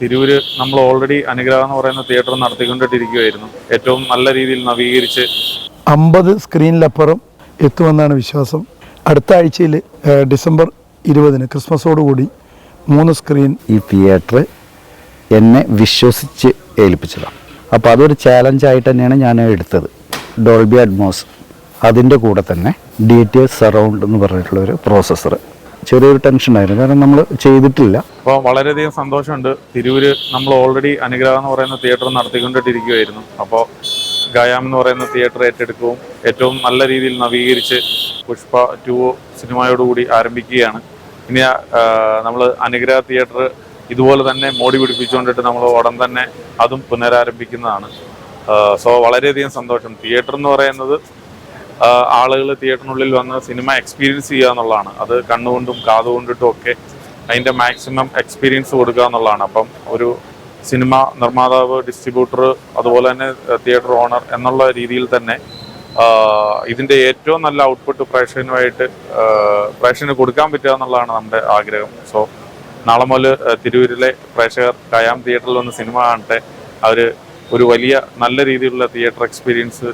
തിരൂര് നമ്മൾ ഓൾറെഡി അനുഗ്രഹം എന്ന് പറയുന്ന തിയേറ്റർ നടത്തിക്കൊണ്ടിട്ടിരിക്കുകയായിരുന്നു. ഏറ്റവും നല്ല രീതിയിൽ നവീകരിച്ച് അമ്പത് സ്ക്രീനിലപ്പുറം എത്തുമെന്നാണ് വിശ്വാസം. അടുത്ത ആഴ്ചയിൽ ഡിസംബർ ഇരുപതിന് ക്രിസ്മസോടുകൂടി മൂന്ന് സ്ക്രീൻ ഈ തിയേറ്റർ എന്നെ വിശ്വസിച്ച് ഏൽപ്പിച്ചതാണ് അപ്പോൾ അതൊരു ചാലഞ്ചായിട്ട് തന്നെയാണ് ഞാൻ എടുത്തത്. ഡോൾബി അഡ്മോസ് അതിന്റെ കൂടെ തന്നെ ഡി ടി എസ് സറൗണ്ട് എന്ന് പറഞ്ഞിട്ടുള്ള ഒരു പ്രോസസ്സർ ചെറിയൊരു ടെൻഷൻ ആയിരുന്നു. കാരണം നമ്മൾ ചെയ്തിട്ടില്ല. അപ്പോൾ വളരെയധികം സന്തോഷമുണ്ട്. തിരൂര് നമ്മൾ ഓൾറെഡി അനുഗ്രഹം എന്ന് പറയുന്ന തിയേറ്റർ നടത്തിക്കൊണ്ടിട്ടിരിക്കുകയായിരുന്നു അപ്പോൾ ഗായാം എന്ന് പറയുന്ന തിയേറ്റർ ഏറ്റെടുക്കുകയും ഏറ്റവും നല്ല രീതിയിൽ നവീകരിച്ച് പുഷ്പ ടു സിനിമയോടുകൂടി ആരംഭിക്കുകയാണ്. ഇനി നമ്മൾ അനുഗ്രഹ തിയേറ്റർ ഇതുപോലെ തന്നെ മോടി പിടിപ്പിച്ചുകൊണ്ടിട്ട് നമ്മൾ ഉടൻ തന്നെ അതും പുനരാരംഭിക്കുന്നതാണ്. സോ വളരെയധികം സന്തോഷം. തിയേറ്റർ എന്ന് പറയുന്നത് ആളുകൾ തിയേറ്ററിനുള്ളിൽ വന്ന് സിനിമ എക്സ്പീരിയൻസ് ചെയ്യുക എന്നുള്ളതാണ്. അത് കണ്ണുകൊണ്ടും കാതുകൊണ്ടിട്ടും ഒക്കെ അതിന്റെ മാക്സിമം എക്സ്പീരിയൻസ് കൊടുക്കുക എന്നുള്ളതാണ്. അപ്പം ഒരു സിനിമ നിർമ്മാതാവ് ഡിസ്ട്രിബ്യൂട്ടർ അതുപോലെ തന്നെ തിയേറ്റർ ഓണർ എന്നുള്ള രീതിയിൽ തന്നെ ഇതിന്റെ ഏറ്റവും നല്ല ഔട്ട്പുട്ട് പ്രേക്ഷകനുമായിട്ട് പ്രേക്ഷകന് കൊടുക്കാൻ പറ്റുക എന്നുള്ളതാണ് നമ്മുടെ ആഗ്രഹം. സോ നാളെ മുതൽ തിരൂരിലെ പ്രേക്ഷകർ കയാം തിയേറ്ററിൽ വന്ന് സിനിമ കാണട്ടെ. അവർ ഒരു വലിയ നല്ല രീതിയിലുള്ള തിയേറ്റർ എക്സ്പീരിയൻസ്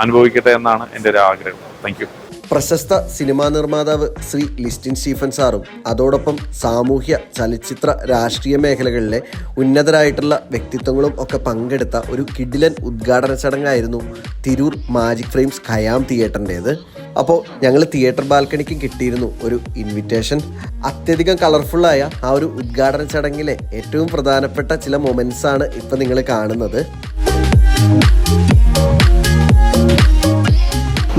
അനുഭവിക്കട്ടെ എന്നാണ് എന്റെ ഒരു ആഗ്രഹം. താങ്ക് പ്രശസ്ത സിനിമാ നിർമ്മാതാവ് ശ്രീ ലിസ്റ്റിൻ സ്റ്റീഫൻ സാറും അതോടൊപ്പം സാമൂഹ്യ ചലച്ചിത്ര രാഷ്ട്രീയ മേഖലകളിലെ ഉന്നതരായിട്ടുള്ള വ്യക്തിത്വങ്ങളും ഒക്കെ പങ്കെടുത്ത ഒരു കിഡിലൻ ഉദ്ഘാടന ചടങ്ങായിരുന്നു തിരൂർ മാജിക് ഫ്രെയിംസ് ഖയാം തിയേറ്ററിന്റേത്. അപ്പോൾ ഞങ്ങൾ തിയേറ്റർ ബാൽക്കണിക്ക് കിട്ടിയിരുന്നു ഒരു ഇൻവിറ്റേഷൻ അത്യധികം കളർഫുള്ളായ ആ ഒരു ഉദ്ഘാടന ചടങ്ങിലെ ഏറ്റവും പ്രധാനപ്പെട്ട ചില മൊമെൻസാണ് ഇപ്പം നിങ്ങൾ കാണുന്നത്.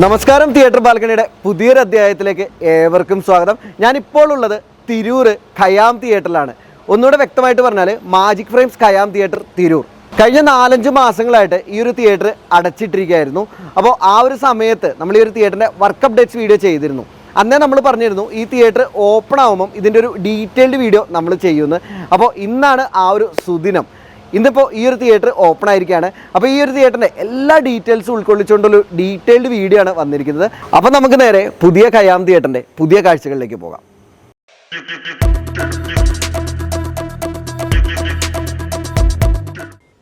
നമസ്കാരം തിയേറ്റർ ബാൽക്കണിയുടെ പുതിയൊരു അധ്യായത്തിലേക്ക് ഏവർക്കും സ്വാഗതം. ഞാനിപ്പോൾ ഉള്ളത് തിരൂർ ഖയാം തിയേറ്ററിലാണ്. ഒന്നുകൂടെ വ്യക്തമായിട്ട് പറഞ്ഞാൽ magic frames Khayam theatre Tirur. കഴിഞ്ഞ നാലഞ്ച് മാസങ്ങളായിട്ട് ഈ ഒരു തിയേറ്റർ അടച്ചിട്ടിരിക്കുകയായിരുന്നു. അപ്പോൾ ആ ഒരു സമയത്ത് നമ്മൾ ഈ ഒരു തിയേറ്ററിന്റെ വർക്ക് അപ്ഡേറ്റ്സ് വീഡിയോ ചെയ്തിരുന്നു. അന്നേ നമ്മൾ പറഞ്ഞിരുന്നു ഈ തിയേറ്റർ ഓപ്പൺ ആകുമ്പം ഇതിന്റെ ഒരു ഡീറ്റെയിൽഡ് വീഡിയോ നമ്മൾ ചെയ്യുന്നത് അപ്പോൾ ഇന്നാണ് ആ ഒരു സുദിനം. ഇന്നിപ്പോൾ ഈ ഒരു തിയേറ്റർ ഓപ്പൺ ആയിരിക്കുകയാണ്. അപ്പോൾ ഈ ഒരു തിയേറ്ററിന്റെ എല്ലാ ഡീറ്റെയിൽസും ഉൾക്കൊള്ളിച്ചുകൊണ്ടൊരു ഡീറ്റെയിൽഡ് വീഡിയോ ആണ് വന്നിരിക്കുന്നത്. അപ്പോൾ നമുക്ക് നേരെ പുതിയ കയാം തിയേറ്ററിന്റെ പുതിയ കാഴ്ചകളിലേക്ക് പോകാം.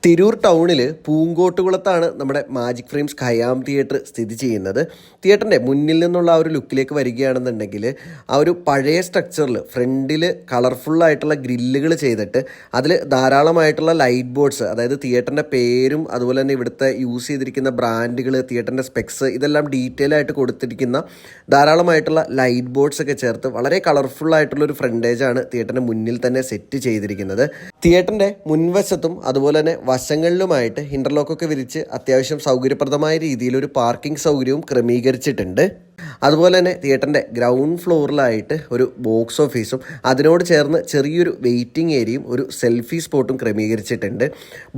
തിരൂർ ടൗണിൽ പൂങ്കോട്ടുകുളത്താണ് നമ്മുടെ മാജിക് ഫ്രെയിംസ് ഖയാം തിയേറ്റർ സ്ഥിതി ചെയ്യുന്നത്. തിയേറ്ററിന്റെ മുന്നിൽ നിന്നുള്ള ആ ഒരു ലുക്കിലേക്ക് വരികയാണെന്നുണ്ടെങ്കിൽ ആ ഒരു പഴയ സ്ട്രക്ചറിൽ ഫ്രണ്ടിൽ കളർഫുള്ളായിട്ടുള്ള ഗ്രില്ലുകൾ ചെയ്തിട്ട് അതിൽ ധാരാളമായിട്ടുള്ള ലൈറ്റ് ബോർഡ്സ് അതായത് തിയേറ്ററിന്റെ പേരും അതുപോലെ തന്നെ ഇവിടുത്തെ യൂസ് ചെയ്തിരിക്കുന്ന ബ്രാൻഡുകൾ തിയേറ്ററിന്റെ സ്പെക്സ് ഇതെല്ലാം ഡീറ്റെയിൽ ആയിട്ട് കൊടുത്തിരിക്കുന്ന ധാരാളമായിട്ടുള്ള ലൈറ്റ് ബോർഡ്സ് ഒക്കെ ചേർത്ത് വളരെ ഒരു ഫ്രണ്ടേജാണ് തിയേറ്ററിന്റെ മുന്നിൽ തന്നെ സെറ്റ് ചെയ്തിരിക്കുന്നത്. തിയേറ്ററിന്റെ മുൻവശത്തും അതുപോലെ തന്നെ വശങ്ങളിലുമായിട്ട് ഇന്റർലോക്കൊക്കെ വിരിച്ച് അത്യാവശ്യം സൗകര്യപ്രദമായ രീതിയിൽ ഒരു പാർക്കിംഗ് സൗകര്യവും ക്രമീകരിച്ചിട്ടുണ്ട്. അതുപോലെ തന്നെ തിയേറ്ററിന്റെ ഗ്രൗണ്ട് ഫ്ലോറിലായിട്ട് ഒരു ബോക്സ് ഓഫീസും അതിനോട് ചേർന്ന് ചെറിയൊരു വെയിറ്റിംഗ് ഏരിയയും ഒരു സെൽഫി സ്പോട്ടും ക്രമീകരിച്ചിട്ടുണ്ട്.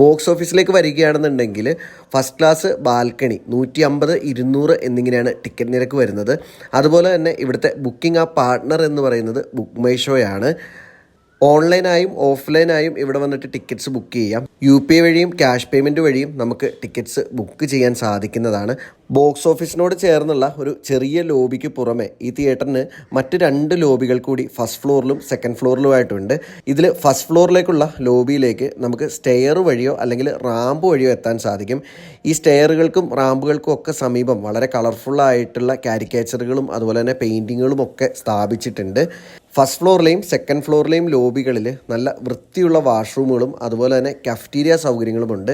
ബോക്സ് ഓഫീസിലേക്ക് വരികയാണെന്നുണ്ടെങ്കിൽ ഫസ്റ്റ് ക്ലാസ് ബാൽക്കണി നൂറ്റി അമ്പത് ഇരുന്നൂറ് എന്നിങ്ങനെയാണ് ടിക്കറ്റ് നിരക്ക് വരുന്നത്. അതുപോലെ തന്നെ ഇവിടുത്തെ ബുക്കിംഗ് ആ പാർട്ട്ണർ എന്ന് പറയുന്നത് ബുക്ക് മൈ ഷോയാണ് ഓൺലൈനായും ഓഫ്ലൈനായും ഇവിടെ വന്നിട്ട് ടിക്കറ്റ്സ് ബുക്ക് ചെയ്യാം. യു പി ഐ വഴിയും ക്യാഷ് പേയ്മെന്റ് വഴിയും നമുക്ക് ടിക്കറ്റ്സ് ബുക്ക് ചെയ്യാൻ സാധിക്കുന്നതാണ്. ബോക്സ് ഓഫീസിനോട് ചേർന്നുള്ള ഒരു ചെറിയ ലോബിക്ക് പുറമെ ഈ തിയേറ്ററിന് മറ്റ് രണ്ട് ലോബികൾ കൂടി ഫസ്റ്റ് ഫ്ലോറിലും സെക്കൻഡ് ഫ്ലോറിലുമായിട്ടുണ്ട്. ഇതിൽ ഫസ്റ്റ് ഫ്ലോറിലേക്കുള്ള ലോബിയിലേക്ക് നമുക്ക് സ്റ്റെയർ വഴിയോ അല്ലെങ്കിൽ റാമ്പ് വഴിയോ എത്താൻ സാധിക്കും. ഈ സ്റ്റെയറുകൾക്കും റാമ്പുകൾക്കും ഒക്കെ സമീപം വളരെ കളർഫുള്ളായിട്ടുള്ള കാരിക്കേച്ചറുകളും അതുപോലെ തന്നെ പെയിന്റിങ്ങുകളും ഒക്കെ സ്ഥാപിച്ചിട്ടുണ്ട്. ഫസ്റ്റ് ഫ്ലോറിലെയും സെക്കൻഡ് ഫ്ലോറിലെയും ലോബികളിൽ നല്ല വൃത്തിയുള്ള വാഷ്റൂമുകളും അതുപോലെ തന്നെ കഫ്റ്റീരിയ സൗകര്യങ്ങളുമുണ്ട്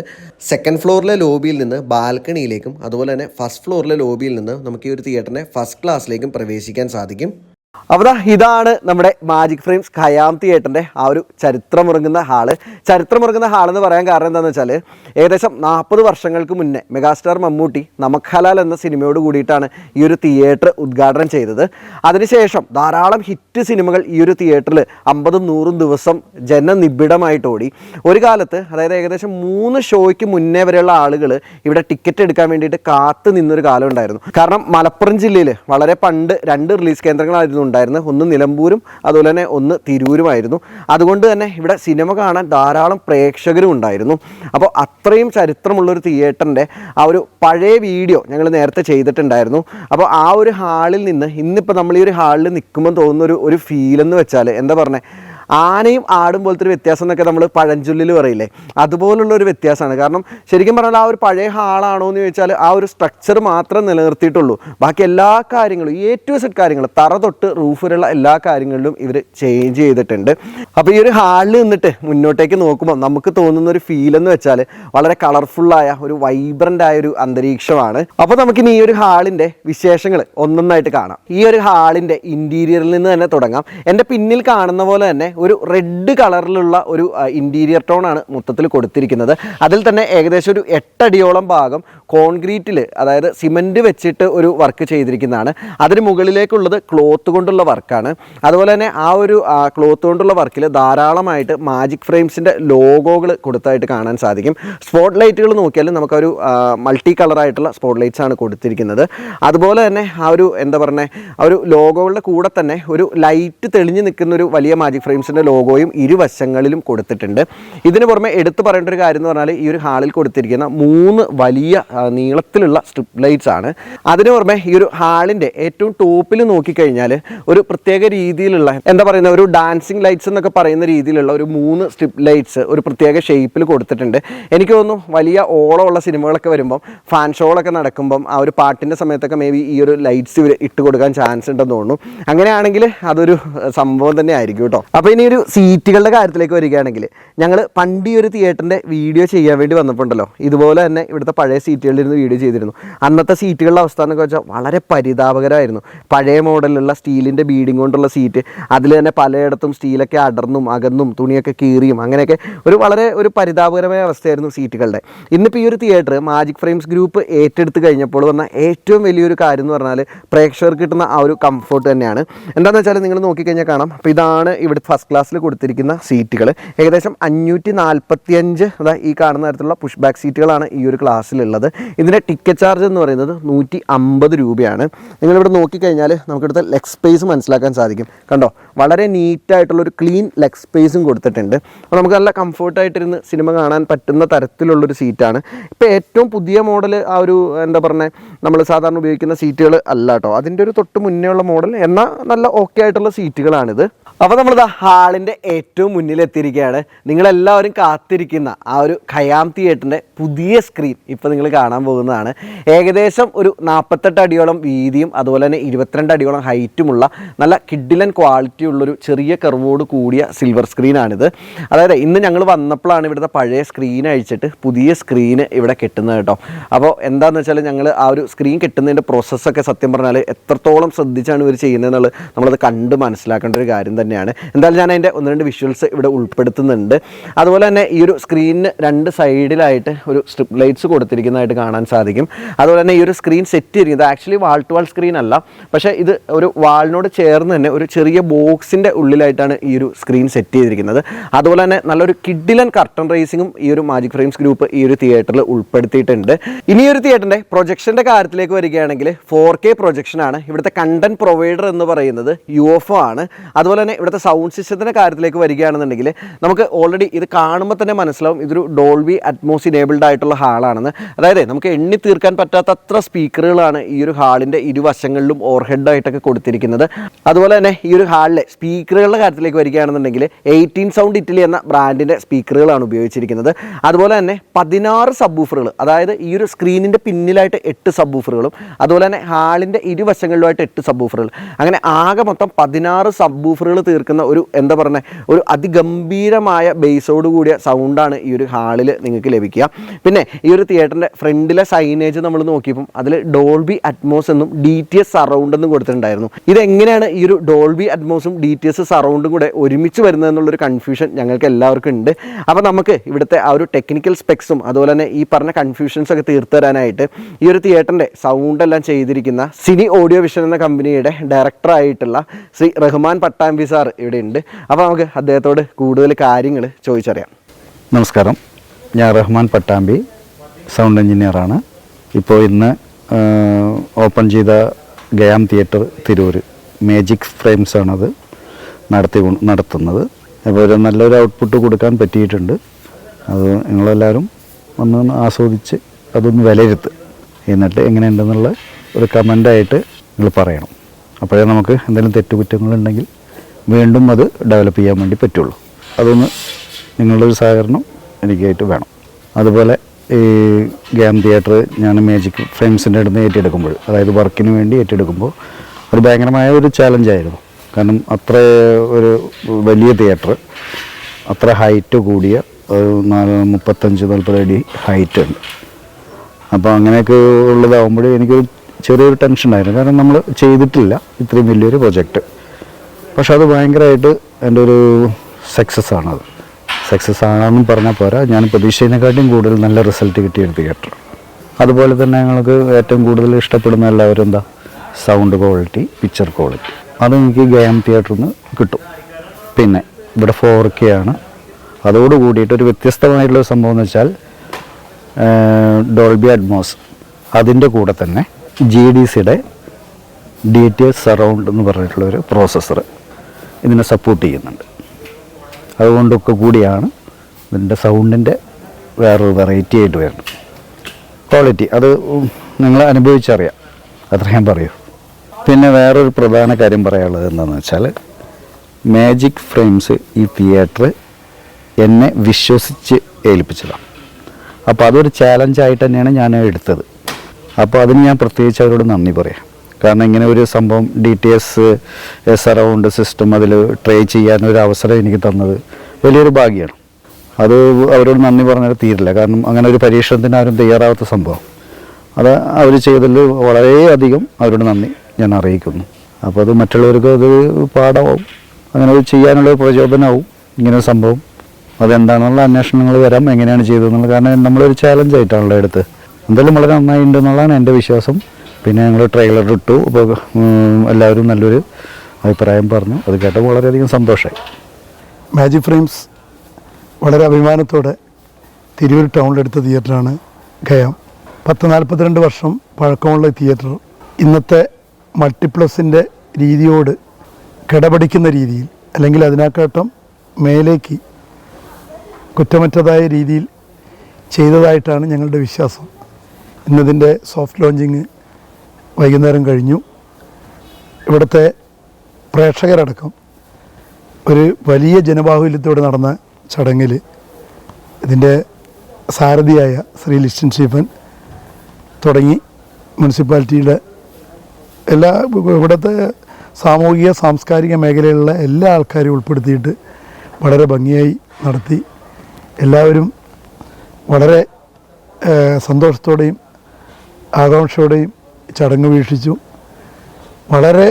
സെക്കൻഡ് ഫ്ലോറിലെ ലോബിയിൽ നിന്ന് ബാൽക്കണിയിലേക്കും അതുപോലെ തന്നെ ഫസ്റ്റ് ഫ്ലോറിലെ ലോബിയിൽ നിന്ന് നമുക്ക് ഈ ഒരു തിയേറ്ററിനെ ഫസ്റ്റ് ക്ലാസ്സിലേക്കും പ്രവേശിക്കാൻ സാധിക്കും. ദാ ഇതാണ് നമ്മുടെ മാജിക് ഫ്രെയിംസ് ഖയാം തിയേറ്ററിന്റെ ആ ഒരു ചരിത്രമുറങ്ങുന്ന ഹാൾ. ചരിത്രമുറങ്ങുന്ന ഹാൾ എന്ന് പറയാൻ കാരണം എന്താണെന്ന് വെച്ചാൽ ഏകദേശം നാൽപ്പത് വർഷങ്ങൾക്ക് മുന്നേ മെഗാസ്റ്റാർ മമ്മൂട്ടി നമക് എന്ന സിനിമയോട് കൂടിയിട്ടാണ് ഈ ഒരു തിയേറ്റർ ഉദ്ഘാടനം ചെയ്തത്. അതിനുശേഷം ധാരാളം ഹിറ്റ് സിനിമകൾ ഈ ഒരു തിയേറ്ററിൽ അമ്പതും നൂറും ദിവസം ജനനിബിഡമായിട്ട് ഓടി. ഒരു കാലത്ത് അതായത് ഏകദേശം മൂന്ന് ഷോയ്ക്ക് മുന്നേ വരെയുള്ള ആളുകൾ ഇവിടെ ടിക്കറ്റ് എടുക്കാൻ വേണ്ടിയിട്ട് കാത്തു നിന്നൊരു കാലം ഉണ്ടായിരുന്നു. കാരണം മലപ്പുറം ജില്ലയിൽ വളരെ പണ്ട് രണ്ട് റിലീസ് കേന്ദ്രങ്ങളായിരുന്നു ഉണ്ടായിരുന്നത് ഒന്ന് നിലമ്പൂരും അതുപോലെ തന്നെ ഒന്ന് തിരൂരുമായിരുന്നു. അതുകൊണ്ട് തന്നെ ഇവിടെ സിനിമ കാണാൻ ധാരാളം പ്രേക്ഷകരും ഉണ്ടായിരുന്നു. അപ്പോൾ അത്രയും ചരിത്രമുള്ളൊരു തിയേറ്ററിന്റെ ആ ഒരു പഴയ വീഡിയോ ഞങ്ങൾ നേരത്തെ ചെയ്തിട്ടുണ്ടായിരുന്നു. അപ്പോൾ ആ ഒരു ഹാളിൽ നിന്ന് ഇന്നിപ്പോൾ നമ്മൾ ഈ ഒരു ഹാളിൽ നിൽക്കുമ്പോൾ തോന്നുന്ന ഒരു ഒരു ഫീലെന്ന് വെച്ചാൽ എന്താ പറഞ്ഞത് ആനയും ആടും പോലത്തെ ഒരു വ്യത്യാസം എന്നൊക്കെ നമ്മൾ പഴഞ്ചൊല്ലിൽ പറയില്ലേ? അതുപോലുള്ള ഒരു വ്യത്യാസമാണ്. കാരണം ശരിക്കും പറഞ്ഞാൽ ആ ഒരു പഴയ ഹാളാണോ എന്ന് ചോദിച്ചാൽ ആ ഒരു സ്ട്രക്ചർ മാത്രം നിലനിർത്തിയിട്ടുള്ളൂ. ബാക്കി എല്ലാ കാര്യങ്ങളും ഈ ടു സെറ്റ് കാര്യങ്ങൾ തറ തൊട്ട് റൂഫ് വരെയുള്ള എല്ലാ കാര്യങ്ങളിലും ഇവർ ചേഞ്ച് ചെയ്തിട്ടുണ്ട്. അപ്പോൾ ഈ ഒരു ഹാളിൽ നിന്നിട്ട് മുന്നോട്ടേക്ക് നോക്കുമ്പോൾ നമുക്ക് തോന്നുന്ന ഒരു ഫീൽ എന്ന് വെച്ചാൽ വളരെ കളർഫുള്ളായ ഒരു വൈബ്രന്റ് ആയ ഒരു അന്തരീക്ഷമാണ്. അപ്പോൾ നമുക്കിനി ഈ ഒരു ഹാളിന്റെ വിശേഷങ്ങൾ ഒന്നൊന്നായിട്ട് കാണാം. ഈ ഒരു ഹാളിന്റെ ഇന്റീരിയറിൽ നിന്ന് തന്നെ തുടങ്ങാം. എന്റെ പിന്നിൽ കാണുന്ന പോലെ തന്നെ ഒരു റെഡ് കളറിലുള്ള ഒരു ഇന്റീരിയർ ടോൺ ആണ് മൊത്തത്തിൽ കൊടുത്തിരിക്കുന്നത്. അതിൽ തന്നെ ഏകദേശം ഒരു എട്ടടിയോളം ഭാഗം കോൺക്രീറ്റിൽ അതായത് സിമന്റ് വെച്ചിട്ട് ഒരു വർക്ക് ചെയ്തിരിക്കുന്നതാണ്. അതിന് മുകളിലേക്കുള്ളത് ക്ലോത്ത് കൊണ്ടുള്ള വർക്കാണ്. അതുപോലെ തന്നെ ആ ഒരു ക്ലോത്ത് കൊണ്ടുള്ള വർക്കിൽ ധാരാളമായിട്ട് മാജിക് ഫ്രെയിംസിന്റെ ലോഗോകൾ കൊടുത്തായിട്ട് കാണാൻ സാധിക്കും. സ്പോട്ട് ലൈറ്റുകൾ നോക്കിയാലും നമുക്കൊരു മൾട്ടി കളറായിട്ടുള്ള സ്പോട്ട് ലൈറ്റ്സ് ആണ് കൊടുത്തിരിക്കുന്നത്. അതുപോലെ തന്നെ ആ ഒരു എന്താ പറയുക ആ ഒരു ലോഗോകളുടെ കൂടെ തന്നെ ഒരു ലൈറ്റ് തെളിഞ്ഞു നിൽക്കുന്ന ഒരു വലിയ മാജിക് ഫ്രെയിംസിന്റെ ലോഗോയും ഇരുവശങ്ങളിലും കൊടുത്തിട്ടുണ്ട്. ഇതിന് പുറമെ എടുത്തു പറയേണ്ട ഒരു കാര്യം എന്ന് പറഞ്ഞാൽ ഈ ഒരു ഹാളിൽ കൊടുത്തിരിക്കുന്ന മൂന്ന് വലിയ നീളത്തിലുള്ള സ്ട്രിപ്പ് ലൈറ്റ്സ് ആണ്. അതിന് പുറമെ ഈ ഒരു ഹാളിന്റെ ഏറ്റവും ടോപ്പിൽ നോക്കിക്കഴിഞ്ഞാൽ ഒരു പ്രത്യേക രീതിയിലുള്ള എന്താ പറയുന്ന ഒരു ഡാൻസിങ് ലൈറ്റ്സ് എന്നൊക്കെ പറയുന്ന രീതിയിലുള്ള ഒരു മൂന്ന് സ്ട്രിപ്പ് ലൈറ്റ്സ് ഒരു പ്രത്യേക ഷേപ്പിൽ കൊടുത്തിട്ടുണ്ട്. എനിക്ക് തോന്നുന്നു വലിയ ഓളമുള്ള സിനിമകളൊക്കെ വരുമ്പം ഫാൻ ഷോകളൊക്കെ നടക്കുമ്പം ആ ഒരു പാട്ടിന്റെ സമയത്തൊക്കെ മേ ബി ഈ ഒരു ലൈറ്റ്സ് ഇവർ ഇട്ട് കൊടുക്കാൻ ചാൻസ് ഉണ്ടെന്ന് തോന്നുന്നു. അങ്ങനെയാണെങ്കിൽ അതൊരു സംഭവം തന്നെ ആയിരിക്കും കേട്ടോ. അപ്പോൾ ഇനി ഒരു സീറ്റുകളുടെ കാര്യത്തിലേക്ക് വരികയാണെങ്കിൽ ഞങ്ങൾ പണ്ട് ഒരു തിയേറ്ററിന്റെ വീഡിയോ ചെയ്യാൻ വേണ്ടി വന്നപ്പോൾ ഉണ്ടല്ലോ ഇതുപോലെ തന്നെ ഇവിടുത്തെ പഴയ സീറ്റുകളിലിരുന്ന് വീഡിയോ ചെയ്തിരുന്നു. അന്നത്തെ സീറ്റുകളുടെ അവസ്ഥ എന്നൊക്കെ വെച്ചാൽ വളരെ പരിതാപകരമായിരുന്നു. പഴയ മോഡലിലുള്ള സ്റ്റീലിന്റെ ബീഡിങ് കൊണ്ടുള്ള സീറ്റ് അതിൽ തന്നെ പലയിടത്തും സ്റ്റീലൊക്കെ അടർന്നും അകന്നും തുണിയൊക്കെ കീറിയും അങ്ങനെയൊക്കെ ഒരു വളരെ ഒരു പരിതാപകരമായ അവസ്ഥയായിരുന്നു സീറ്റുകളുടെ. ഇന്നിപ്പോൾ ഈ ഒരു തിയേറ്റർ മാജിക് ഫ്രെയിംസ് ഗ്രൂപ്പ് ഏറ്റെടുത്ത് കഴിഞ്ഞപ്പോൾ വന്ന ഏറ്റവും വലിയൊരു കാര്യം എന്ന് പറഞ്ഞാൽ പ്രേക്ഷകർക്ക് കിട്ടുന്ന ആ ഒരു കംഫർട്ട് തന്നെയാണ്. എന്താണെന്ന് വെച്ചാൽ നിങ്ങൾ നോക്കിക്കഴിഞ്ഞാൽ കാണാം. അപ്പോൾ ഇതാണ് ഇവിടെ ഫസ്റ്റ് ക്ലാസ്സിൽ കൊടുത്തിരിക്കുന്ന സീറ്റുകൾ ഏകദേശം അഞ്ഞൂറ്റി നാൽപ്പത്തി അഞ്ച് അതാ ഈ കാണുന്ന തരത്തിലുള്ള പുഷ് ബാക്ക് സീറ്റുകളാണ് ഈ ഒരു ക്ലാസ്സിലുള്ളത് ഇതിന്റെ ടിക്കറ്റ് ചാർജ് എന്ന് പറയുന്നത് നൂറ്റി അമ്പത് രൂപയാണ്. നിങ്ങളിവിടെ നോക്കിക്കഴിഞ്ഞാൽ നമുക്കിവിടുത്തെ ലെഗ് സ്പേസ് മനസ്സിലാക്കാൻ സാധിക്കും. കണ്ടോ? വളരെ നീറ്റായിട്ടുള്ള ഒരു ക്ലീൻ ലെഗ് സ്പേസും കൊടുത്തിട്ടുണ്ട്. അപ്പോൾ നമുക്ക് നല്ല കംഫർട്ടായിട്ടിരുന്ന് സിനിമ കാണാൻ പറ്റുന്ന തരത്തിലുള്ളൊരു സീറ്റാണ് ഇപ്പോൾ ഏറ്റവും പുതിയ മോഡൽ ആ ഒരു എന്താ പറയുക നമ്മൾ സാധാരണ ഉപയോഗിക്കുന്ന സീറ്റുകൾ അല്ല കേട്ടോ അതിന്റെ ഒരു തൊട്ട് മുന്നേ ഉള്ള മോഡൽ എന്നാൽ നല്ല ഓക്കെ ആയിട്ടുള്ള സീറ്റുകളാണിത് അപ്പോൾ നമ്മളിത് ഹാളിന്റെ ഏറ്റവും മുന്നിലെത്തിയിരിക്കുകയാണ്. നിങ്ങളെല്ലാവരും കാത്തിരിക്കുന്ന ആ ഒരു ഖയാം തിയേറ്ററിന്റെ പുതിയ സ്ക്രീൻ ഇപ്പോൾ നിങ്ങൾ കാണാൻ പോകുന്നതാണ്. ഏകദേശം ഒരു നാൽപ്പത്തെട്ട് അടിയോളം വീതിയും അതുപോലെ തന്നെ ഇരുപത്തിരണ്ട് അടിയോളം ഹൈറ്റുമുള്ള നല്ല കിഡിലൻ ക്വാളിറ്റി ഉള്ളൊരു ചെറിയ കർവോട് കൂടിയ സിൽവർ സ്ക്രീനാണിത് അതായത് ഇന്ന് ഞങ്ങൾ വന്നപ്പോഴാണ് ഇവിടുത്തെ പഴയ സ്ക്രീൻ അഴിച്ചിട്ട് പുതിയ സ്ക്രീന് ഇവിടെ കെട്ടുന്നത് കേട്ടോ. അപ്പോൾ എന്താണെന്ന് വെച്ചാൽ ഞങ്ങൾ ആ ഒരു സ്ക്രീൻ കെട്ടുന്നതിന്റെ പ്രോസസ്സൊക്കെ സത്യം പറഞ്ഞാൽ എത്രത്തോളം ശ്രദ്ധിച്ചാണ് ഇവർ ചെയ്യുന്നതെന്നുള്ളത് നമ്മളത് കണ്ട് മനസ്സിലാക്കേണ്ട ഒരു കാര്യം തന്നെയാണ്. എന്തായാലും ഞാൻ അതിന്റെ ഒന്ന് രണ്ട് വിഷ്വൽസ് ഇവിടെ ഉൾപ്പെടുത്തുന്നുണ്ട്. അതുപോലെ തന്നെ ഈ ഒരു സ്ക്രീനിന് രണ്ട് സൈഡിലായിട്ട് ഒരു സ്ട്രിപ്പ് ലൈറ്റ്സ് കൊടുത്തിരിക്കുന്നതായിട്ട് കാണാൻ സാധിക്കും. അതുപോലെ തന്നെ ഈ ഒരു സ്ക്രീൻ സെറ്റ് ചെയ്തിരിക്കുന്നത് actually wall to wall screen അല്ല. പക്ഷേ ഇത് ഒരു വാളിനോട് ചേർന്ന് തന്നെ ഒരു ചെറിയ ബോക്സിന്റെ ഉള്ളിലായിട്ടാണ് ഈ ഒരു സ്ക്രീൻ സെറ്റ് ചെയ്തിരിക്കുന്നത്. അതുപോലെ തന്നെ നല്ലൊരു കിഡിലൻ കർട്ടൺ റേസിങ്ങും ഈ ഒരു മാജിക് ഫ്രെയിംസ് ഗ്രൂപ്പ് ഈ ഒരു തിയേറ്ററിൽ ഉൾപ്പെടുത്തിയിട്ടുണ്ട്. ഇനി ഒരു തിയേറ്ററിന്റെ പ്രൊജക്ഷന്റെ കാര്യത്തിലേക്ക് വരികയാണെങ്കിൽ ഫോർ കെ പ്രൊജക്ഷനാണ് ഇവിടുത്തെ കണ്ടന്റ് പ്രൊവൈഡർ എന്ന് പറയുന്നത് യു എഫ് ആണ്. അതുപോലെ തന്നെ ഇവിടുത്തെ സൗണ്ട് സിസ്റ്റത്തിന്റെ കാര്യത്തിലേക്ക് വരികയാണെന്നുണ്ടെങ്കിൽ നമുക്ക് ഓൾറെഡി ഇത് കാണുമ്പോൾ തന്നെ മനസ്സിലാവും. ഇതൊരു ഡോൾവി അറ്റ്മോസ് ഇനേബിൾഡ് ആയിട്ടുള്ള ഹാളാണെന്ന് അതായത് നമുക്ക് എണ്ണി തീർക്കാൻ പറ്റാത്ത അത്ര സ്പീക്കറുകളാണ് ഈ ഒരു ഹാളിന്റെ ഇരുവശങ്ങളിലും ഓവർഹെഡായിട്ടൊക്കെ കൊടുത്തിരിക്കുന്നത്. അതുപോലെ തന്നെ ഈ ഒരു ഹാളിലെ സ്പീക്കറുകളുടെ കാര്യത്തിലേക്ക് വരികയാണെന്നുണ്ടെങ്കിൽ എയ്റ്റീൻ സൗണ്ട് ഇറ്റലി എന്ന ബ്രാൻഡിന്റെ സ്പീക്കറുകളാണ് ഉപയോഗിച്ചിരിക്കുന്നത്. അതുപോലെ തന്നെ പതിനാറ് സബ്ബൂഫറുകൾ അതായത് ഈ ഒരു സ്ക്രീനിന്റെ പിന്നിലായിട്ട് എട്ട് സബ്ബൂഫറുകളും അതുപോലെ തന്നെ ഹാളിന്റെ ഇരുവശങ്ങളിലുമായിട്ട് എട്ട് സബ്ബൂഫറുകൾ അങ്ങനെ ആകെ മൊത്തം പതിനാറ് സബ്ബൂഫറുകൾ തീർക്കുന്ന ഒരു എന്താ പറയുക ഒരു അതിഗംഭീരമായ ബേസോട് കൂടിയ സൗണ്ടാണ് ഈ ഒരു ഹാളിൽ നിങ്ങൾക്ക് ലഭിക്കുക. പിന്നെ ഈ ഒരു തിയേറ്ററിന്റെ ഫ്രണ്ടിലെ സൈനേജ് നമ്മൾ നോക്കിയപ്പം അതിൽ ഡോൾബി അറ്റ്മോസ് എന്നും ഡി ടി എസ് സറൗണ്ട് എന്നും കൊടുത്തിട്ടുണ്ടായിരുന്നു. ഇതെങ്ങനെയാണ് ഈ ഒരു ഡോൾബി അറ്റ്മോസും ഡി ടി എസ് സറൗണ്ടും കൂടെ ഒരുമിച്ച് വരുന്നതെന്നുള്ളൊരു കൺഫ്യൂഷൻ ഞങ്ങൾക്ക് എല്ലാവർക്കും ഉണ്ട്. അപ്പോൾ നമുക്ക് ഇവിടുത്തെ ആ ഒരു ടെക്നിക്കൽ സ്പെക്സും അതുപോലെ തന്നെ ഈ പറഞ്ഞ കൺഫ്യൂഷൻസ് ഒക്കെ തീർത്തു തരാനായിട്ട് ഈ ഒരു തിയേറ്ററിന്റെ സൗണ്ട് എല്ലാം ചെയ്തിരിക്കുന്ന സിനി ഓഡിയോ വിഷൻ എന്ന കമ്പനിയുടെ ഡയറക്ടറായിട്ടുള്ള ശ്രീ റഹ്മാൻ പട്ടാമ്പി സാർ ഇവിടെ ഉണ്ട്. അപ്പോൾ നമുക്ക് അദ്ദേഹത്തോട് കൂടുതൽ കാര്യങ്ങൾ ചോദിച്ചറിയാം. നമസ്കാരം. ഞാൻ റഹ്മാൻ പട്ടാമ്പി സൗണ്ട് എഞ്ചിനീയറാണ് ഇപ്പോൾ ഇന്ന് ഓപ്പൺ ചെയ്ത Khayam theatre Tirur magic frames ആണത് നടത്തി നടത്തുന്നത്. അപ്പോൾ ഒരു നല്ലൊരു ഔട്ട്പുട്ട് കൊടുക്കാൻ പറ്റിയിട്ടുണ്ട്. അത് നിങ്ങളെല്ലാവരും ഒന്ന് ആസ്വദിച്ച് അതൊന്ന് വിലയിരുത്ത്. എന്നിട്ട് എങ്ങനെയുണ്ടെന്നുള്ള ഒരു കമന്റായിട്ട് നിങ്ങൾ പറയണം. അപ്പോഴേ നമുക്ക് എന്തെങ്കിലും തെറ്റുകുറ്റങ്ങളുണ്ടെങ്കിൽ വീണ്ടും അത് ഡെവലപ്പ് ചെയ്യാൻ വേണ്ടി പറ്റുള്ളൂ. അതൊന്ന് നിങ്ങളുടെ ഒരു സഹകരണം എനിക്കായിട്ട് വേണം. അതുപോലെ ഈ ഗെയിം തിയേറ്റർ ഞാൻ മാജിക് ഫ്രെയിംസിന്റെ അടുത്ത് ഏറ്റെടുക്കുമ്പോൾ അതായത് വർക്കിന് വേണ്ടി ഏറ്റെടുക്കുമ്പോൾ അത് ഭയങ്കരമായ ഒരു ചാലഞ്ചായിരുന്നു കാരണം അത്ര ഒരു വലിയ തിയേറ്റർ അത്ര ഹൈറ്റ് കൂടിയ ഒരു നാല് മുപ്പത്തഞ്ച് നാൽപ്പത് അടി ഹൈറ്റ് ഉണ്ട്. അപ്പോൾ അങ്ങനെയൊക്കെ ഉള്ളതാവുമ്പോൾ എനിക്കൊരു ചെറിയൊരു ടെൻഷൻ ആയിരുന്നു കാരണം നമ്മൾ ചെയ്തിട്ടില്ല ഇത്രയും വലിയൊരു പ്രൊജക്റ്റ് പക്ഷെ അത് ഭയങ്കരമായിട്ട് എന്റെ ഒരു സക്സസ് ആണത് സക്സസ് ആണെന്ന് പറഞ്ഞാൽ പോരാ. ഞാൻ പ്രതീക്ഷയിനെക്കാട്ടിയും കൂടുതൽ നല്ല റിസൾട്ട് കിട്ടിയ ഒരു തിയേറ്റർ അതുപോലെ തന്നെ ഞങ്ങൾക്ക് ഏറ്റവും കൂടുതൽ ഇഷ്ടപ്പെടുന്ന എല്ലാവരും എന്താ? Sound quality picture quality. അത് എനിക്ക് ഗെയിം തിയേറ്ററിൽ നിന്ന് കിട്ടും. പിന്നെ ഇവിടെ ഫോർ കെ ആണ്. അതോട് കൂടിയിട്ട് ഒരു വ്യത്യസ്തമായിട്ടുള്ള സംഭവം എന്ന് വെച്ചാൽ ഡോൾബി അഡ്മോസ് അതിന്റെ കൂടെ തന്നെ ജി ഡി സിയുടെ ഡി ടി എസ് സറൗണ്ട് എന്ന് പറഞ്ഞിട്ടുള്ള ഒരു പ്രോസസ്സർ ഇതിനെ സപ്പോർട്ട് ചെയ്യുന്നുണ്ട്. അതുകൊണ്ടൊക്കെ കൂടിയാണ് ഇതിന്റെ സൗണ്ടിന്റെ വേറൊരു വെറൈറ്റി ആയിട്ട് വരുന്നത്. ക്വാളിറ്റി അത് നിങ്ങൾ അനുഭവിച്ചറിയാം. അത്ര ഞാൻ പറയൂ. പിന്നെ വേറൊരു പ്രധാന കാര്യം പറയാനുള്ളത് എന്താണെന്ന് വെച്ചാൽ മാജിക് ഫ്രെയിംസ് ഈ തിയേറ്റർ എന്നെ വിശ്വസിച്ച് ഏൽപ്പിച്ചതാണ് അപ്പോൾ അതൊരു ചാലഞ്ചായിട്ട് തന്നെയാണ് ഞാൻ എടുത്തത്. അപ്പോൾ അതിന് ഞാൻ പ്രത്യേകിച്ച് അവരോട് നന്ദി പറയാം. കാരണം ഇങ്ങനെ ഒരു സംഭവം D T S surround system അതിൽ ട്രൈ ചെയ്യാൻ ഒരു അവസരം എനിക്ക് തന്നത് വലിയൊരു ഭാഗ്യമാണ് അത് അവരോട് നന്ദി പറഞ്ഞാൽ തീരില്ല. കാരണം അങ്ങനെ ഒരു പരീക്ഷണത്തിന് ആരും തയ്യാറാവാത്ത സംഭവം. അത് അവർ ചെയ്തതിൽ വളരെയധികം അവരോട് നന്ദി. ഞാൻ അറിയിക്കുന്നു. അപ്പോൾ അത് മറ്റുള്ളവർക്ക് അത് പാഠമാവും. അങ്ങനെ ചെയ്യാനുള്ള പ്രചോദനമാവും. ഇങ്ങനെ സംഭവം. അതെന്താണെന്നുള്ള അന്വേഷണങ്ങൾ വരാം. എങ്ങനെയാണ് ചെയ്തതെന്നുള്ളത് കാരണം നമ്മളൊരു ചാലഞ്ച് ആയിട്ടാണല്ലോ എടുത്ത്. എന്തായാലും വളരെ നന്നായിട്ടുണ്ട് എന്നുള്ളതാണ് എന്റെ വിശ്വാസം. പിന്നെ ഞങ്ങൾ ട്രെയിലർ ഇട്ടു. അപ്പോൾ എല്ലാവരും നല്ലൊരു അഭിപ്രായം പറഞ്ഞു. അത് കേട്ടപ്പോൾ വളരെയധികം സന്തോഷമായി മാജിക് ഫ്രെയിംസ് വളരെ അഭിമാനത്തോടെ തിരൂർ ടൗണിലെടുത്ത തിയേറ്ററാണ് ഖയാം. പത്ത് നാൽപ്പത്തിരണ്ട് വർഷം പഴക്കമുള്ള തിയേറ്റർ ഇന്നത്തെ മൾട്ടിപ്ലസിന്റെ രീതിയോട് കിടപിടിക്കുന്ന രീതിയിൽ അല്ലെങ്കിൽ അതിനേക്കാട്ടം മേലേക്ക് കുറ്റമറ്റതായ രീതിയിൽ ചെയ്തതായിട്ടാണ് ഞങ്ങളുടെ വിശ്വാസം. ഇന്നതിന്റെ സോഫ്റ്റ് ലോഞ്ചിങ് വൈകുന്നേരം കഴിഞ്ഞു. ഇവിടുത്തെ പ്രേക്ഷകരടക്കം ഒരു വലിയ ജനബാഹുല്യത്തോടെ നടന്ന ചടങ്ങിൽ ഇതിന്റെ സാരഥിയായ ശ്രീ ലിസ്റ്റൻ സ്റ്റീഫൻ തുടങ്ങി മുനിസിപ്പാലിറ്റിയുടെ എല്ലാ ഇവിടുത്തെ സാമൂഹിക സാംസ്കാരിക മേഖലയിലുള്ള എല്ലാ ആൾക്കാരെയും ഉൾപ്പെടുത്തിയിട്ട് വളരെ ഭംഗിയായി നടത്തി. എല്ലാവരും വളരെ സന്തോഷത്തോടെയും ആകാംക്ഷയോടെയും ചടങ്ങ് വീക്ഷിച്ചു. വളരെ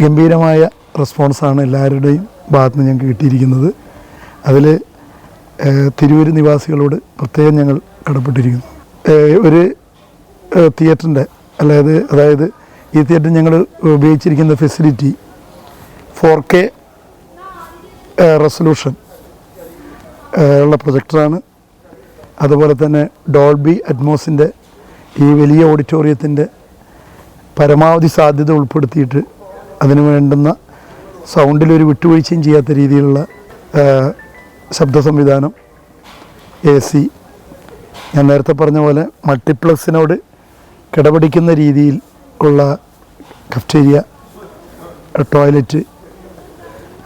ഗംഭീരമായ റെസ്പോൺസാണ് എല്ലാവരുടെയും ഭാഗത്ത് നിന്ന് ഞങ്ങൾക്ക് കിട്ടിയിരിക്കുന്നത്. അതിൽ തിരൂര് നിവാസികളോട് പ്രത്യേകം ഞങ്ങൾ കടപ്പെട്ടിരിക്കുന്നു. ഒരു തിയേറ്ററിന്റെ അതായത് അതായത് ഈ തിയേറ്റർ ഞങ്ങൾ ഉപയോഗിച്ചിരിക്കുന്ന ഫെസിലിറ്റി ഫോർ കെ റെസൊല്യൂഷൻ ഉള്ള പ്രൊജക്ടറാണ് അതുപോലെ തന്നെ ഡോൾബി അറ്റ്മോസിന്റെ ഈ വലിയ ഓഡിറ്റോറിയത്തിന്റെ പരമാവധി സാധ്യത ഉൾപ്പെടുത്തിയിട്ട് അതിന് വേണ്ടുന്ന സൗണ്ടിലൊരു വിട്ടുവീഴ്ചയും ചെയ്യാത്ത രീതിയിലുള്ള ശബ്ദ സംവിധാനം എ സി ഞാൻ നേരത്തെ പറഞ്ഞ പോലെ മൾട്ടിപ്ലക്സിനോട് കിടപിടിക്കുന്ന രീതിയിൽ ഉള്ള കഫ്റ്റേരിയ ടോയ്ലറ്റ്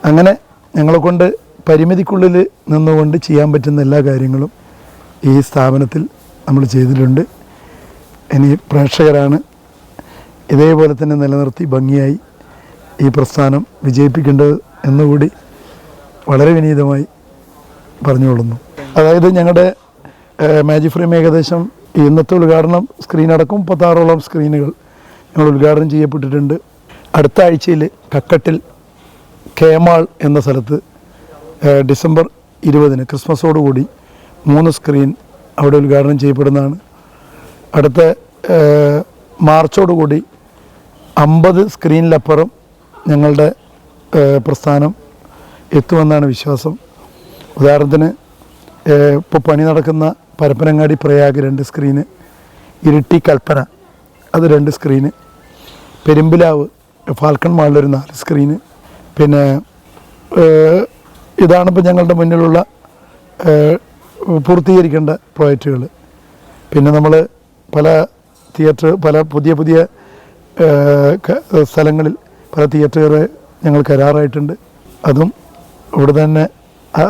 അങ്ങനെ ഞങ്ങളെ കൊണ്ട് പരിമിതിക്കുള്ളിൽ നിന്നുകൊണ്ട് ചെയ്യാൻ പറ്റുന്ന എല്ലാ കാര്യങ്ങളും ഈ സ്ഥാപനത്തിൽ നമ്മൾ ചെയ്തിട്ടുണ്ട്. ഇനി പ്രേക്ഷകരാണ് ഇതേപോലെ തന്നെ നിലനിർത്തി ഭംഗിയായി ഈ പ്രസ്ഥാനം വിജയിപ്പിക്കേണ്ടത് എന്നുകൂടി വളരെ വിനീതമായി പറഞ്ഞുകൊള്ളുന്നു. അതായത് ഞങ്ങളുടെ മാജിക് ഫ്രെയിം ഏകദേശം ഇന്നത്തെ ഉദ്ഘാടനം സ്ക്രീൻ അടക്കം മുപ്പത്താറോളം സ്ക്രീനുകൾ ഞങ്ങൾ ഉദ്ഘാടനം ചെയ്യപ്പെട്ടിട്ടുണ്ട്. അടുത്ത ആഴ്ചയിൽ കക്കട്ടിൽ കേമാൾ എന്ന സ്ഥലത്ത് ഡിസംബർ ഇരുപതിന് ക്രിസ്മസോടുകൂടി മൂന്ന് സ്ക്രീൻ അവിടെ ഉദ്ഘാടനം ചെയ്യപ്പെടുന്നതാണ്. അടുത്ത മാർച്ചോടുകൂടി അമ്പത് സ്ക്രീനിലപ്പുറം ഞങ്ങളുടെ പ്രസ്ഥാനം എത്തുമെന്നാണ് വിശ്വാസം. ഉദാഹരണത്തിന് ഇപ്പോൾ പണി നടക്കുന്ന പരപ്പനങ്ങാടി പ്രയാഗ് രണ്ട് സ്ക്രീന് ഇരിട്ടി കൽപ്പന അത് രണ്ട് സ്ക്രീന് പെരുമ്പിലാവ് ഫാൽക്കൺ മാളിലൊരു നാല് സ്ക്രീന് പിന്നെ ഇതാണിപ്പോൾ ഞങ്ങളുടെ മുന്നിലുള്ള പൂർത്തീകരിക്കേണ്ട പ്രോജക്റ്റുകൾ പിന്നെ നമ്മൾ പല തിയേറ്റർ പല പുതിയ പുതിയ സ്ഥലങ്ങളിൽ പല തിയേറ്ററുകൾ ഞങ്ങൾ കരാറായിട്ടുണ്ട്. അതും ഇവിടെ തന്നെ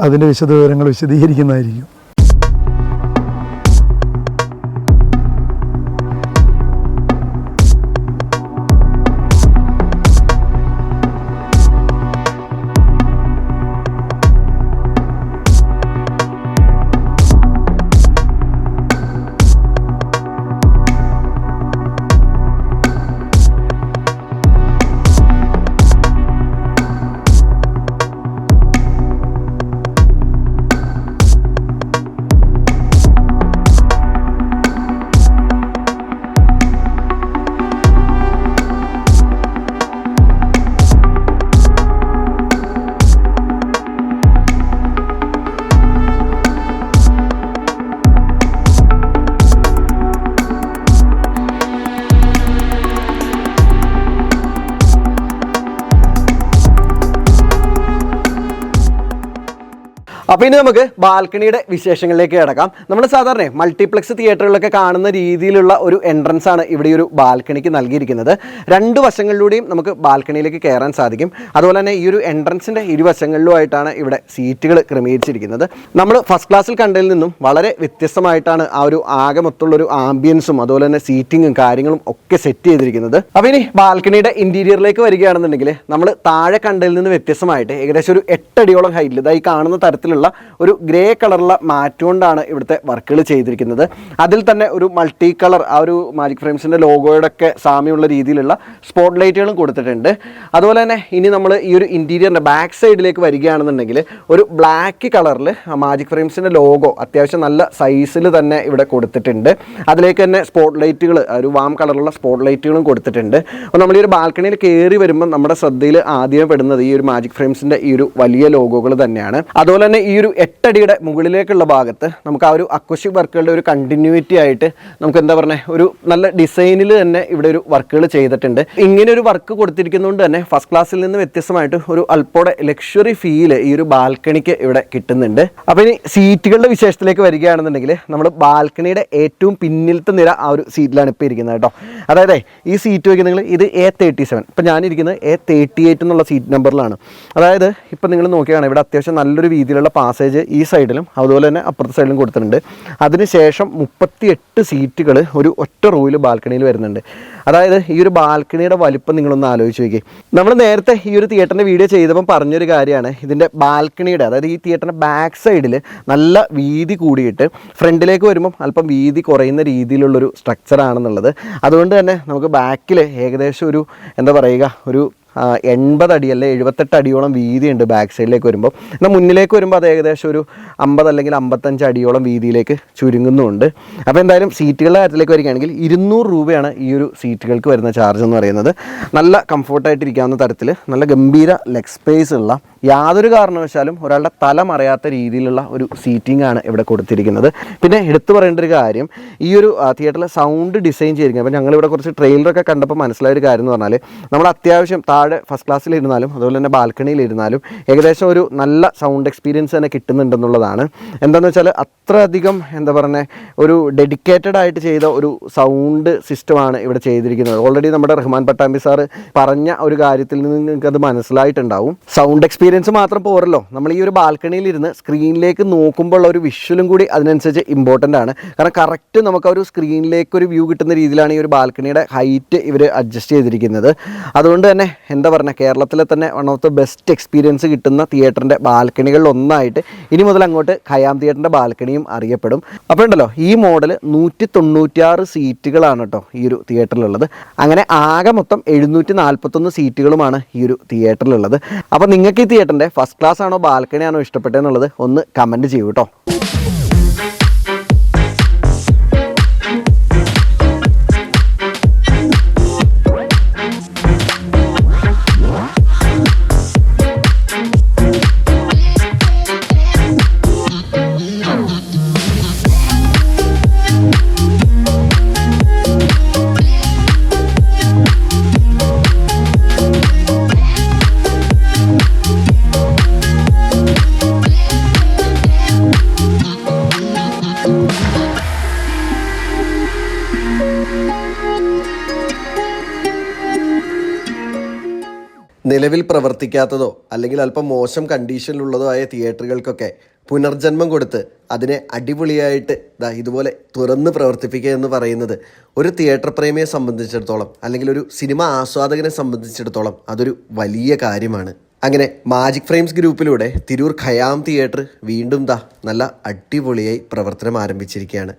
അതിന്റെ വിശദവിവരങ്ങൾ വിശദീകരിക്കുന്നതായിരിക്കും. അപ്പോൾ ഇനി നമുക്ക് ബാൽക്കണിയുടെ വിശേഷങ്ങളിലേക്ക് കിടക്കാം. നമ്മൾ സാധാരണ മൾട്ടിപ്ലക്സ് തിയേറ്ററുകളിലൊക്കെ കാണുന്ന രീതിയിലുള്ള ഒരു എൻട്രൻസ് ആണ് ഇവിടെ ഒരു ബാൽക്കണിക്ക് നൽകിയിരിക്കുന്നത്. രണ്ട് വശങ്ങളിലൂടെയും നമുക്ക് ബാൽക്കണിയിലേക്ക് കയറാൻ സാധിക്കും. അതുപോലെ തന്നെ ഈ ഒരു എൻട്രൻസിന്റെ ഇരുവശങ്ങളിലുമായിട്ടാണ് ഇവിടെ സീറ്റുകൾ ക്രമീകരിച്ചിരിക്കുന്നത്. നമ്മൾ ഫസ്റ്റ് ക്ലാസ്സിൽ കണ്ടതിൽ നിന്നും വളരെ വ്യത്യസ്തമായിട്ടാണ് ആ ഒരു ആകെ മൊത്തമുള്ളൊരു ആംബിയൻസും അതുപോലെ തന്നെ സീറ്റിങ്ങും കാര്യങ്ങളും ഒക്കെ സെറ്റ് ചെയ്തിരിക്കുന്നത്. അപ്പോൾ ഇനി ബാൽക്കണിയുടെ ഇന്റീരിയറിലേക്ക് വരികയാണെന്നുണ്ടെങ്കിൽ നമ്മൾ താഴെ കണ്ടതിൽ നിന്ന് വ്യത്യസ്തമായിട്ട് ഏകദേശം ഒരു എട്ടടിയോളം ഹൈറ്റിൽ ഇതായി കാണുന്ന തരത്തിലുള്ള ഒരു ഗ്രേ കളറുള്ള മാറ്റ് കൊണ്ടാണ് ഇവിടുത്തെ വർക്കുകൾ ചെയ്തിരിക്കുന്നത്. അതിൽ തന്നെ ഒരു മൾട്ടി കളർ ആ ഒരു മാജിക് ഫ്രെയിംസിന്റെ ലോഗോയുടെ ഒക്കെ സാമ്യമുള്ള രീതിയിലുള്ള സ്പോട്ട് ലൈറ്റുകളും കൊടുത്തിട്ടുണ്ട്. അതുപോലെ തന്നെ ഇനി നമ്മൾ ഈ ഒരു ഇന്റീരിയറിന്റെ ബാക്ക് സൈഡിലേക്ക് വരികയാണെന്നുണ്ടെങ്കിൽ ഒരു ബ്ലാക്ക് കളറിൽ മാജിക് ഫ്രെയിംസിന്റെ ലോഗോ അത്യാവശ്യം നല്ല സൈസിൽ തന്നെ ഇവിടെ കൊടുത്തിട്ടുണ്ട്. അതിലേക്ക് തന്നെ സ്പോട്ട് ലൈറ്റുകൾ ഒരു വാം കളറുള്ള സ്പോട്ട് ലൈറ്റുകളും കൊടുത്തിട്ടുണ്ട്. അപ്പോൾ നമ്മൾ ഈ ഒരു ബാൽക്കണിയിൽ കയറി വരുമ്പോൾ നമ്മുടെ ശ്രദ്ധയിൽ ആദ്യം പെടുന്നത് ഈ ഒരു മാജിക് ഫ്രെയിംസിന്റെ ഈ ഒരു വലിയ ലോഗോകൾ തന്നെയാണ്. അതുപോലെ തന്നെ ഈ ഒരു എട്ടടിയുടെ മുകളിലേക്കുള്ള ഭാഗത്ത് നമുക്ക് ആ ഒരു അക്വഷിക് വർക്കുകളുടെ ഒരു കണ്ടിന്യൂറ്റി ആയിട്ട് നമുക്ക് എന്താ പറയുക ഒരു നല്ല ഡിസൈനിൽ തന്നെ ഇവിടെ ഒരു വർക്കുകൾ ചെയ്തിട്ടുണ്ട്. ഇങ്ങനെ ഒരു വർക്ക് കൊടുത്തിരിക്കുന്നതുകൊണ്ട് തന്നെ ഫസ്റ്റ് ക്ലാസ്സിൽ നിന്ന് വ്യത്യസ്തമായിട്ട് ഒരു അല്പോടെ ലക്ഷറി ഫീൽ ഈ ഒരു ബാൽക്കണിക്ക് ഇവിടെ കിട്ടുന്നുണ്ട്. അപ്പോൾ ഇനി സീറ്റുകളുടെ വിശേഷത്തിലേക്ക് വരികയാണെന്നുണ്ടെങ്കിൽ നമ്മൾ ബാൽക്കണിയുടെ ഏറ്റവും പിന്നിലത്തെ നിര ആ ഒരു സീറ്റിലാണ് ഇപ്പോൾ ഇരിക്കുന്നത് കേട്ടോ. അതായത് ഈ സീറ്റ് നിങ്ങൾ ഇത് എ തേർട്ടി സെവൻ ഇപ്പം ഞാനിരിക്കുന്നത് എ തേർട്ടി എയ്റ്റ് എന്നുള്ള സീറ്റ് നമ്പറിലാണ് അതായത് ഇപ്പം നിങ്ങൾ നോക്കിയാണ് ഇവിടെ അത്യാവശ്യം നല്ലൊരു രീതിയിലുള്ള പാസേജ് ഈ സൈഡിലും അതുപോലെ തന്നെ അപ്പുറത്തെ സൈഡിലും കൊടുത്തിട്ടുണ്ട്. അതിനുശേഷം മുപ്പത്തി എട്ട് സീറ്റുകൾ ഒരു ഒറ്റ റൂയിൽ ബാൽക്കണിയിൽ വരുന്നുണ്ട്. അതായത് ഈ ഒരു ബാൽക്കണിയുടെ വലിപ്പം നിങ്ങളൊന്ന് ആലോചിച്ച് നോക്കി നമ്മൾ നേരത്തെ ഈ ഒരു തിയേറ്ററിന്റെ വീഡിയോ ചെയ്തപ്പോൾ പറഞ്ഞൊരു കാര്യമാണ്. ഇതിന്റെ ബാൽക്കണിയുടെ അതായത് ഈ തിയേറ്ററിന്റെ ബാക്ക് സൈഡിൽ നല്ല വീതി കൂടിയിട്ട് ഫ്രണ്ടിലേക്ക് വരുമ്പം അല്പം വീതി കുറയുന്ന രീതിയിലുള്ളൊരു സ്ട്രക്ചറാണെന്നുള്ളത് അതുകൊണ്ട് തന്നെ നമുക്ക് ബാക്കിൽ ഏകദേശം ഒരു എന്താ പറയുക ഒരു എൺപത് അല്ലെ എഴുപത്തെട്ട് അടിയോളം വീതിയുണ്ട് ബാക്ക് സൈഡിലേക്ക് വരുമ്പോൾ എന്നാൽ മുന്നിലേക്ക് വരുമ്പോൾ അത് ഏകദേശം ഒരു അമ്പത് അല്ലെങ്കിൽ അമ്പത്തഞ്ച് അടിയോളം വീതിയിലേക്ക് ചുരുങ്ങുന്നുണ്ട്. അപ്പോൾ എന്തായാലും സീറ്റുകളുടെ കാര്യത്തിലേക്ക് വരികയാണെങ്കിൽ ഇരുന്നൂറ് രൂപയാണ് ഈ ഒരു സീറ്റുകൾക്ക് വരുന്ന ചാർജ് എന്ന് പറയുന്നത്. നല്ല കംഫോർട്ടായിട്ടിരിക്കാവുന്ന തരത്തിൽ നല്ല ഗംഭീര ലെഗ് സ്പേസ് ഉള്ള യാതൊരു കാരണവശാലും ഒരാളുടെ തല മറയാത്ത രീതിയിലുള്ള ഒരു സീറ്റിംഗ് ആണ് ഇവിടെ കൊടുത്തിരിക്കുന്നത്. പിന്നെ എടുത്തു പറയേണ്ട ഒരു കാര്യം ഈ ഒരു തിയേറ്ററിലെ സൗണ്ട് ഡിസൈൻ ചെയ്തിരിക്കുന്നത്. അപ്പോൾ ഞങ്ങളിവിടെ കുറച്ച് ട്രെയിലറൊക്കെ കണ്ടപ്പോൾ മനസ്സിലായ ഒരു കാര്യം എന്ന് പറഞ്ഞാൽ നമ്മൾ അത്യാവശ്യം താഴെ ഫസ്റ്റ് ക്ലാസ്സിൽ ഇരുന്നാലും അതുപോലെ തന്നെ ബാൽക്കണിയിൽ ഇരുന്നാലും ഏകദേശം ഒരു നല്ല സൗണ്ട് എക്സ്പീരിയൻസ് തന്നെ കിട്ടുന്നുണ്ടെന്നുള്ളതാണ്. എന്താണെന്ന് വെച്ചാൽ അത്രയധികം എന്താ പറയുക ഒരു ഡെഡിക്കേറ്റഡ് ആയിട്ട് ചെയ്ത ഒരു സൗണ്ട് സിസ്റ്റമാണ് ഇവിടെ ചെയ്തിരിക്കുന്നത്. ഓൾറെഡി നമ്മുടെ റഹ്മാൻ പട്ടാമ്പി സാറ് പറഞ്ഞ ഒരു കാര്യത്തിൽ നിന്ന് നിങ്ങൾക്ക് അത് മനസ്സിലായിട്ടുണ്ടാവും. സൗണ്ട് എക്സ്പീരിയൻസ് മാത്രം പോരല്ലോ. നമ്മൾ ഈ ഒരു ബാൽക്കണിയിൽ ഇരുന്ന് സ്ക്രീനിലേക്ക് നോക്കുമ്പോൾ ഒരു വിഷ്വലും കൂടി അതിനനുസരിച്ച് ഇമ്പോർട്ടന്റ് ആണ്. കാരണം കറക്റ്റ് നമുക്ക് ഒരു സ്ക്രീനിലേക്ക് ഒരു വ്യൂ കിട്ടുന്ന രീതിയിലാണ് ഈ ഒരു ബാൽക്കണിയുടെ ഹൈറ്റ് ഇവർ അഡ്ജസ്റ്റ് ചെയ്തിരിക്കുന്നത്. അതുകൊണ്ട് തന്നെ എന്താ പറയുക കേരളത്തിലെ തന്നെ one of the best experience കിട്ടുന്ന തിയേറ്ററിന്റെ ബാൽക്കണികളിൽ ഒന്നായിട്ട് ഇനി മുതൽ അങ്ങോട്ട് ഖയാം തിയേറ്ററിന്റെ ബാൽക്കണിയും അറിയപ്പെടും. അപ്പോൾ ഉണ്ടല്ലോ ഈ മോഡൽ നൂറ്റി തൊണ്ണൂറ്റിയാറ് സീറ്റുകളാണ് കേട്ടോ ഈ ഒരു തിയേറ്ററിലുള്ളത് അങ്ങനെ ആകെ മൊത്തം എഴുന്നൂറ്റി നാൽപ്പത്തൊന്ന് സീറ്റുകളുമാണ് ഈ ഒരു തിയേറ്ററിലുള്ളത് അപ്പോൾ നിങ്ങൾക്ക് ഈ തിയേറ്ററിന്റെ ഫസ്റ്റ് ക്ലാസ് ആണോ ബാൽക്കണി ആണോ ഇഷ്ടപ്പെട്ടതെന്നുള്ളത് ഒന്ന് കമന്റ് ചെയ്യൂ കേട്ടോ പ്രവർത്തിക്കാത്തതോ അല്ലെങ്കിൽ അല്പം മോശം കണ്ടീഷനിലുള്ളതോ ആയ തിയേറ്ററുകൾക്കൊക്കെ പുനർജന്മം കൊടുത്ത് അതിനെ അടിപൊളിയായിട്ട് ദാ ഇതുപോലെ തുറന്ന് പ്രവർത്തിപ്പിക്കുക എന്ന് പറയുന്നത് ഒരു തിയേറ്റർ പ്രേമിയെ സംബന്ധിച്ചിടത്തോളം അല്ലെങ്കിൽ ഒരു സിനിമ ആസ്വാദകനെ സംബന്ധിച്ചിടത്തോളം അതൊരു വലിയ കാര്യമാണ്. അങ്ങനെ മാജിക് ഫ്രെയിംസ് ഗ്രൂപ്പിലൂടെ തിരൂർ ഖയാം തിയേറ്റർ വീണ്ടും ദാ നല്ല അടിപൊളിയായി പ്രവർത്തനം ആരംഭിച്ചിരിക്കുകയാണ്.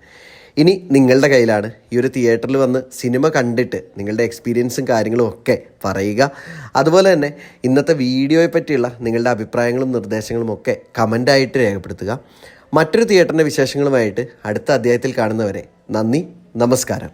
ഇനി നിങ്ങളുടെ കയ്യിലാണ് ഈ ഒരു തിയേറ്ററിൽ വന്ന് സിനിമ കണ്ടിട്ട് നിങ്ങളുടെ എക്സ്പീരിയൻസും കാര്യങ്ങളും ഒക്കെ പറയുക. അതുപോലെ തന്നെ ഇന്നത്തെ വീഡിയോയെ പറ്റിയുള്ള നിങ്ങളുടെ അഭിപ്രായങ്ങളും നിർദ്ദേശങ്ങളും ഒക്കെ കമന്റായിട്ട് രേഖപ്പെടുത്തുക. മറ്റൊരു തിയേറ്ററിന്റെ വിശേഷങ്ങളുമായിട്ട് അടുത്ത അധ്യായത്തിൽ കാണുന്നവരെ നന്ദി നമസ്കാരം.